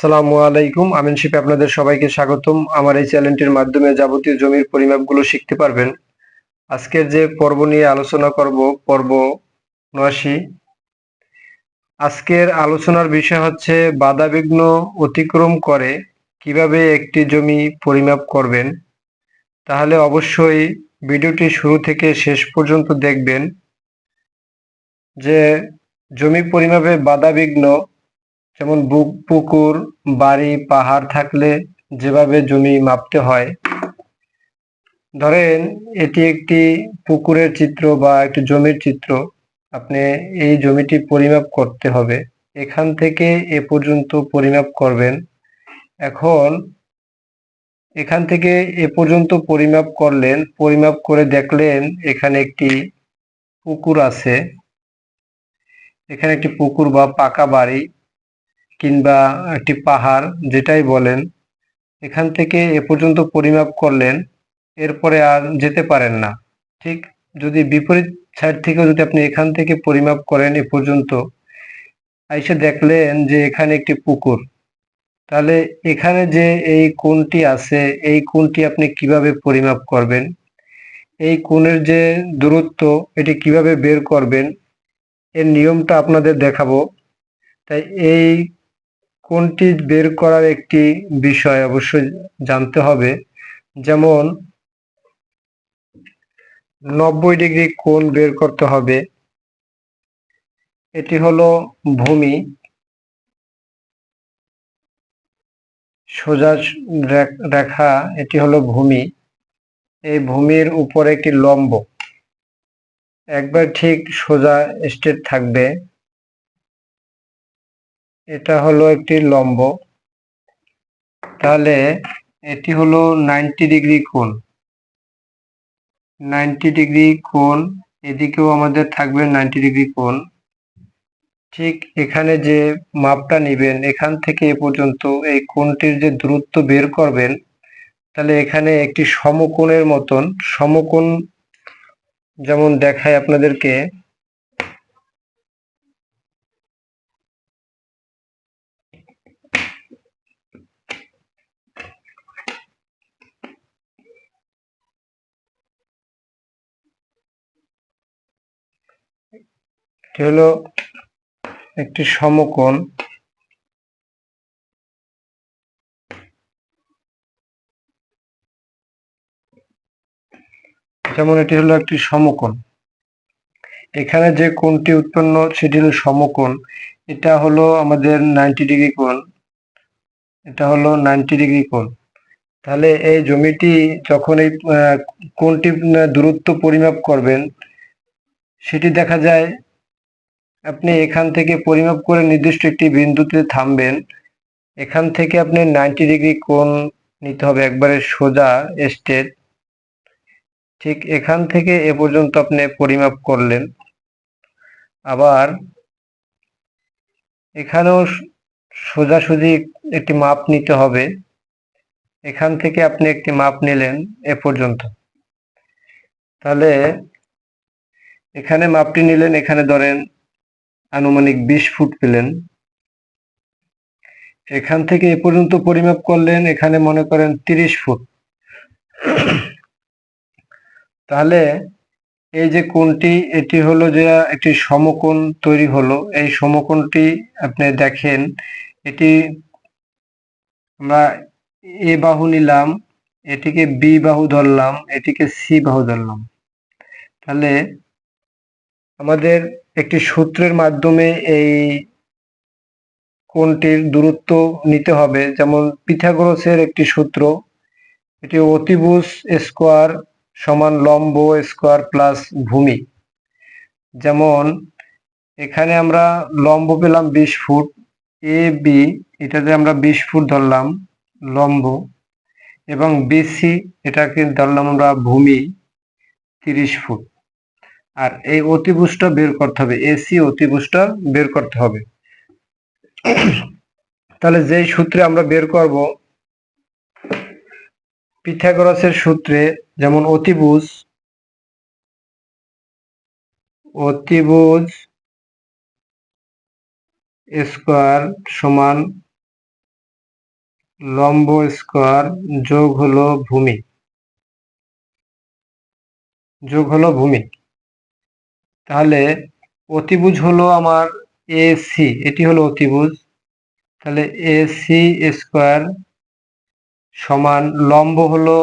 আসসালামু আলাইকুম। আমিন শিপে আপনাদের সবাইকে স্বাগতম। আমার এই চ্যানেলটির মাধ্যমে যাবতীয় জমির পরিমাপগুলো শিখতে পারবেন। আজকের যে পর্ব নিয়ে আলোচনা করব, পর্ব উনআশি। আজকের আলোচনার বিষয় হচ্ছে, বাধাবিঘ্ন অতিক্রম করে কীভাবে একটি জমি পরিমাপ করবেন। তাহলে অবশ্যই ভিডিওটি শুরু থেকে শেষ পর্যন্ত দেখবেন যে জমি পরিমাপে বাধাবিঘ্ন যেমন পুকুর, বাড়ি, পাহাড় থাকলে যেভাবে জমি মাপতে হয়। ধরেন এটি একটি পুকুরের চিত্র বা একটি জমির চিত্র। আপনি এই জমিটি পরিমাপ করতে হবে। এখান থেকে এ পর্যন্ত পরিমাপ করবেন। এখন এখান থেকে এ পর্যন্ত পরিমাপ করলেন, পরিমাপ করে দেখলেন এখানে একটি পুকুর আছে। এখানে একটি পুকুর বা পাকা বাড়ি। কিংবা একটি পাহাড়, যেটাই বলেন, এখান থেকে এ পর্যন্ত পরিমাপ করলেন, এরপরে আর যেতে পারেন না। ঠিক যদি বিপরীত সাইড থেকেও যদি আপনি এখান থেকে পরিমাপ করেন এ পর্যন্ত, এসে দেখলেন যে এখানে একটি পুকুর। তাহলে এখানে যে এই কোণটি আছে, এই কোণটি আপনি কীভাবে পরিমাপ করবেন? এই কোণের যে দূরত্ব, এটি কীভাবে বের করবেন? এর নিয়মটা আপনাদের দেখাবো। তাই এই কোনটি বের করার একটি বিষয় অবশ্যই জানতে হবে। যেমন, নব্বই ডিগ্রি কোণ বের করতে হবে। এটি হলো ভূমি। সোজা রেখা, এটি হলো ভূমি। এই ভূমির উপরে একটি লম্ব। একবার ঠিক সোজা স্টেট থাকবে। এটা হলো একটি লম্ব। তাহলে এটি হলো নাইনটি ডিগ্রি কোণ। নাইনটি ডিগ্রি কোণ, এদিকেও আমাদের থাকবে নাইনটি ডিগ্রি কোণ। ঠিক এখানে যে মাপটা নেবেন, এখান থেকে এ পর্যন্ত এই কোণটির যে দূরত্ব বের করবেন, তাহলে এখানে একটি সমকোণের মতন, সমকোণ যেমন দেখায় আপনাদেরকে এটি হলো একটি সমকোণ। যেমন এটি হলো একটি সমকোণ। এখানে যে কোণটি উৎপন্ন, সেটি হলো সমকোণ। এটা হলো আমাদের নাইনটি ডিগ্রি কোণ। এটা হলো নাইনটি ডিগ্রি কোণ। তাহলে এই জমিটি যখন এই কোনটি দূরত্ব পরিমাপ করবেন, সেটি দেখা যায় আপনি এখান থেকে পরিমাপ করে নির্দিষ্ট একটি বিন্দুতে থামবেন। এখান থেকে আপনি নাইনটি ডিগ্রি কোণ নিতে হবে, একবারে সোজা স্টেট ঠিক এখান থেকে এ পর্যন্ত আপনি পরিমাপ করলেন। আবার এখানেও সোজাসুজি একটি মাপ নিতে হবে। এখান থেকে আপনি একটি মাপ নিলেন এ পর্যন্ত। তাহলে এখানে মাপটি নিলেন, এখানে ধরেন আনুমানিক বিশ ফুট পেলেন। এখান থেকে এ পর্যন্ত পরিমাপ করলেন এখানে মনে করেন তিরিশ ফুট। তাহলে এই যে কোনটি এটি হলো যে একটি সমকোণ তৈরি হলো। এই সমকোণটি আপনি দেখেন, এটি আমরা এ বাহু নিলাম, এটিকে বি বাহু ধরলাম, এটিকে সি বাহু ধরলাম। তাহলে আমাদের একটি সূত্রের মাধ্যমে এই কোণটির দূরত্ব নিতে হবে। যেমন পিথাগোরাসের একটি সূত্র, এটি অতিভুজ স্কোয়ার সমান লম্ব স্কোয়ার প্লাস ভূমি। যেমন, এখানে আমরা লম্ব পেলাম বিশ ফুট, এ, বি, এটাতে আমরা বিশ ফুট ধরলাম লম্ব, এবং বিসি এটাকে ধরলাম আমরা ভূমি তিরিশ ফুট। আর এই অতিভুজটা বের করতে হবে এসি অতিভুজটা বের করতে হবে। তাহলে যেই সূত্রে আমরা বের করব, পিথাগোরাসের সূত্রে যেমন অতিভুজ অতিভুজ স্কোয়ার সমান লম্ব স্কোয়ার যোগ হলো ভূমি, যোগ হলো ভূমি। তাহলে অতিভুজ হলো আমার এ সি এটি হলো অতিভুজ। তাহলে এ সি স্কোয়ার সমান লম্ব হলো,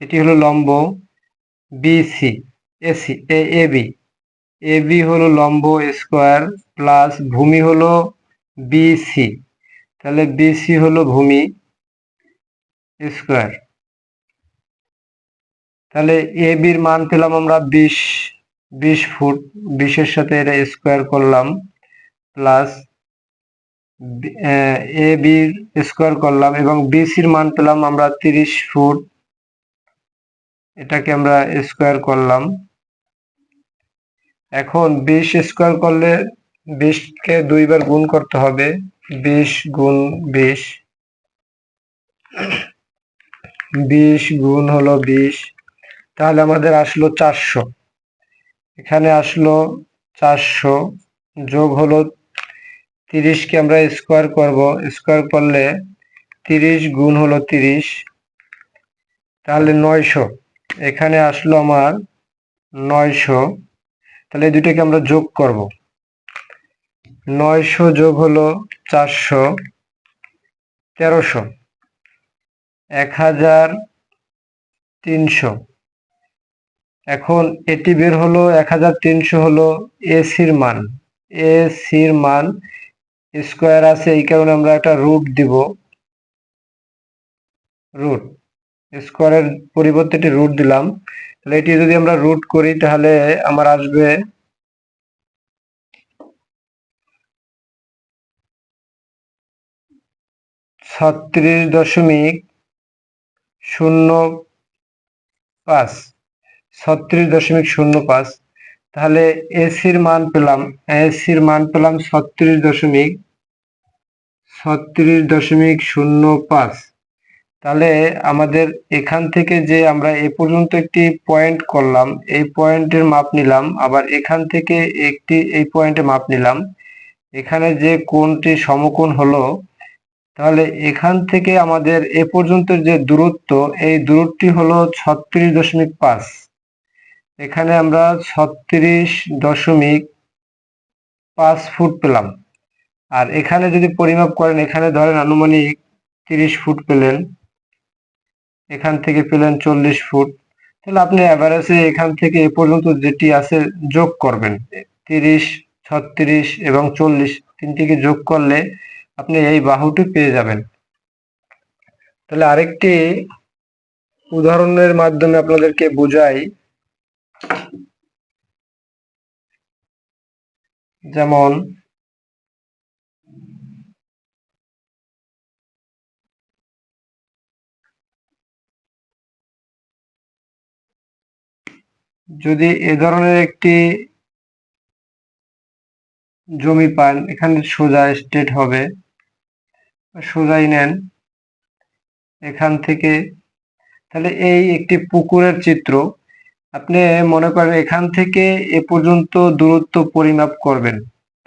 এটি হলো লম্ব BC AC A B A B হলো লম্ব স্কোয়ার প্লাস ভূমি হলো বিসি তাহলে বিসি হলো ভূমি স্কোয়ার তাহলে এ বির মান পেলাম আমরা বিশ। বিশ ফুট বিশের সাথে এটা স্কোয়ার করলাম প্লাস এ বির স্কোয়ার করলাম এবং বিসির মান পেলাম আমরা তিরিশ ফুট। এটাকে আমরা স্কোয়ার করলাম। এখন বিশ স্কোয়ার করলে বিশকে দুইবার গুণ করতে হবে, বিশ গুণ বিশ। বিশ গুণ হলো বিশ, তাহলে আমাদের আসলো চারশো। এখানে আসলো চারশো, যোগ হলো তিরিশকে আমরা স্কোয়ার করব। স্কোয়ার করলে তিরিশ গুণ হলো তিরিশ, তাহলে নয়শো। এখানে আসলো আমার নয়শো, তাহলে এই দুটোকে আমরা যোগ করব। নয়শো যোগ হলো চারশো, তেরোশো। এক হাজার তিনশো। এখন এটি বের হলো এক হাজার তিনশো হলো এসির মান। এসির মান স্কোয়ার আছে, এই কারণে আমরা একটা রুট দিব। রুট স্কোয়ারের পরিবর্তে এটি রুট দিলাম। তাহলে এটি যদি আমরা রুট করি, তাহলে আমার আসবে ছত্রিশ দশমিক শূন্য পাঁচ। ছত্রিশ দশমিক শূন্য পাঁচ। তাহলে এসির মান পেলাম এসির মান পেলাম ছত্রিশ দশমিক ছত্রিশ দশমিক শূন্য পাঁচ। তাহলে আমাদের এখান থেকে যে আমরা এ পর্যন্ত একটি পয়েন্ট করলাম, এই পয়েন্টের মাপ নিলাম, আবার এখান থেকে একটি এই পয়েন্টে মাপ নিলাম। এখানে যে কোণটি সমকোণ হলো, তাহলে এখান থেকে আমাদের এ পর্যন্ত যে দূরত্ব, এই দূরত্বটি হলো ছত্রিশ দশমিক পাঁচ। এখানে আমরা ছত্রিশ দশমিক পাঁচ ফুট পেলাম। আর এখানে যদি পরিমাপ করেন, এখানে ধরেন আনুমানিক তিরিশ ফুট পেলেন। এখান থেকে পেলেন চল্লিশ ফুট। তাহলে আপনি অ্যাভারেজে এখান থেকে এ পর্যন্ত যেটি আছে যোগ করবেন। তিরিশ, ছত্রিশ এবং চল্লিশ তিনটিকে যোগ করলে আপনি এই বাহুটি পেয়ে যাবেন। তাহলে আরেকটি উদাহরণের মাধ্যমে আপনাদেরকে বুঝাই যেমন যদি এ ধরনের একটি জমি পান, এখানে সোজা স্টেট হবে, সোজাই নেন, এখান থেকে, তাহলে এই একটি পুকুরের চিত্র আপনি মনে করেন এখান থেকে এ পর্যন্ত দূরত্ব পরিমাপ করবেন।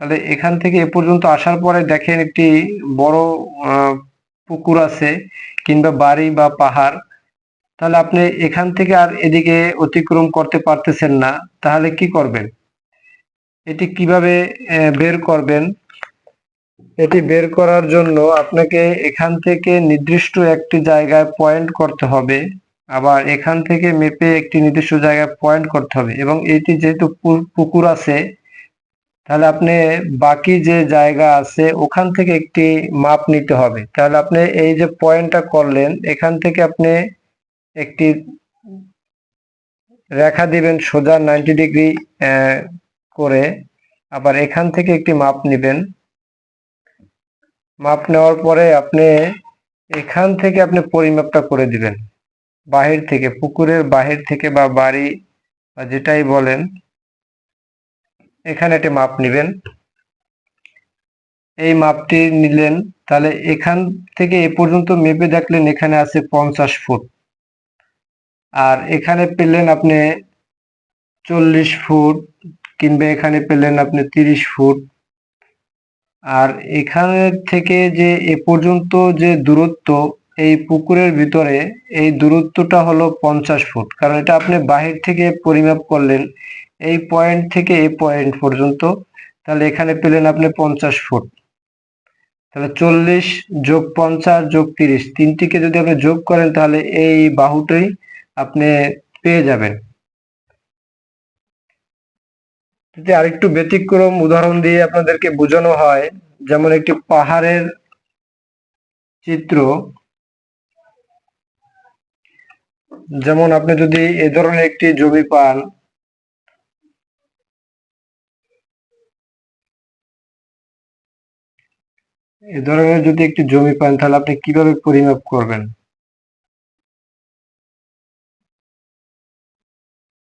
তাহলে এখান থেকে এ পর্যন্ত আসার পরে দেখেন একটি বড় পুকুর আছে কিংবা বাড়ি বা পাহাড়। তাহলে আপনি এখান থেকে আর এদিকে অতিক্রম করতে পারতেছেন না, তাহলে কি করবেন? এটি কীভাবে বের করবেন? এটি বের করার জন্য আপনাকে এখান থেকে নির্দিষ্ট একটি জায়গায় পয়েন্ট করতে হবে। আবার এখান থেকে মেপে একটি নির্দিষ্ট জায়গায় পয়েন্ট করতে হবে এবং এটি যেহেতু পুকুর আছে, তাহলে আপনি বাকি যে জায়গা আছে ওখান থেকে একটি মাপ নিতে হবে। তাহলে আপনি এই যে পয়েন্টটা করলেন, এখান থেকে আপনি একটি রেখা দিবেন সোজা নাইনটি ডিগ্রি করে, আবার এখান থেকে একটি মাপ নেবেন। মাপ নেওয়ার পরে আপনি এখান থেকে আপনি পরিমাপটা করে দিবেন। বাহির থেকে, পুকুরের বাহির থেকে বা বাড়ি বা যেটাই বলেন, এখানে একটি মাপ নেবেন। এই মাপটি নিলেন, তাহলে এখান থেকে এ পর্যন্ত মেপে দেখলেন এখানে আছে পঞ্চাশ ফুট। আর এখানে পেলেন আপনি চল্লিশ ফুট, কিংবা এখানে পেলেন আপনি তিরিশ ফুট। আর এখানে থেকে যে এ পর্যন্ত যে দূরত্ব এই পুকুরের ভিতরে এই দূরত্বটা হলো পঞ্চাশ ফুট। কারণ এটা আপনি বাহির থেকে পরিমাপ করলেন, এই পয়েন্ট থেকে এই পয়েন্ট পর্যন্ত, তাহলে এখানে পেলেন আপনি পঞ্চাশ ফুট। তাহলে চল্লিশ যোগ পঞ্চাশ যোগ তিরিশ, তিনটিকে যদি আপনি যোগ করেন, তাহলে এই বাহুটাই আপনি পেয়ে যাবেন। যদি আরেকটু ব্যতিক্রম উদাহরণ দিয়ে আপনাদেরকে বোঝানো হয়, যেমন একটি পাহাড়ের চিত্র যেমন আপনি যদি এ ধরনের একটি জমি পান, এ ধরনের যদি একটি জমি পান, তাহলে আপনি কীভাবে পরিমাপ করবেন?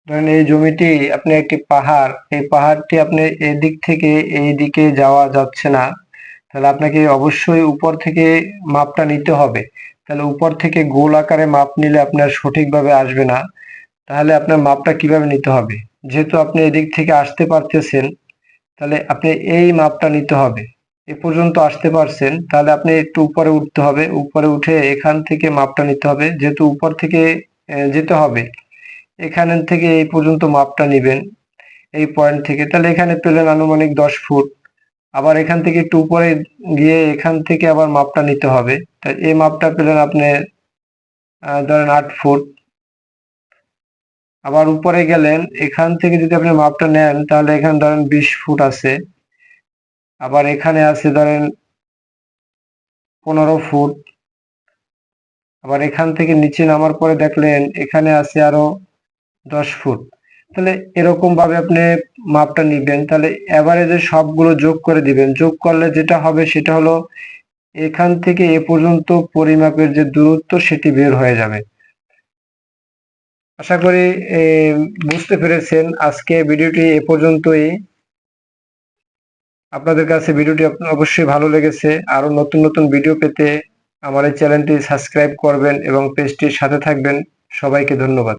ধরেন এই জমিটি আপনি একটি পাহাড়, এই পাহাড়টি আপনি এদিক থেকে এই দিকে যাওয়া যাচ্ছে না, তাহলে আপনাকে অবশ্যই উপর থেকে মাপটা নিতে হবে। তাহলে উপর থেকে গোল আকারে মাপ নিলে আপনার সঠিকভাবে আসবে না। তাহলে আপনার মাপটা কীভাবে নিতে হবে? যেহেতু আপনি এদিক থেকে আসতে পারতেছেন, তাহলে আপনি এই মাপটা নিতে হবে। এ পর্যন্ত আসতে পারছেন, তাহলে আপনি একটু উপরে উঠতে হবে। উপরে উঠে এখান থেকে মাপটা নিতে হবে। যেহেতু উপর থেকে যেতে হবে, এখান থেকে এই পর্যন্ত মাপটা নেবেন, এই পয়েন্ট থেকে। তাহলে এখানে পেলেন আনুমানিক দশ ফুট। আবার এখান থেকে একটু উপরে গিয়ে এখান থেকে আবার মাপটা নিতে হবে। তা এই মাপটা পেলেন আপনি ধরেন আট ফুট। আবার উপরে গেলেন, এখান থেকে যদি আপনি মাপটা নেন, তাহলে এখানে ধরেন বিশ ফুট আছে। আবার এখানে আছে ধরেন পনেরো ফুট। আবার এখান থেকে নিচে নামার পরে দেখলেন, এখানে আছে আরও দশ ফুট। তাহলে এরকম ভাবে আপনি মাপটা নিবেন। তাহলে এভারেজে সবগুলো যোগ করে দিবেন। যোগ করলে যেটা হবে সেটা হলো এখান থেকে এ পর্যন্ত পরিমাপের যে দূরত্ব সেটি বের হয়ে যাবে। আশা করি বুঝতে পেরেছেন। আজকে ভিডিওটি এ পর্যন্তই। আপনাদের কাছে ভিডিওটি অবশ্যই ভালো লেগেছে। আরও নতুন নতুন ভিডিও পেতে আমার এই চ্যানেলটি সাবস্ক্রাইব করবেন এবং পেজটির সাথে থাকবেন। সবাইকে ধন্যবাদ।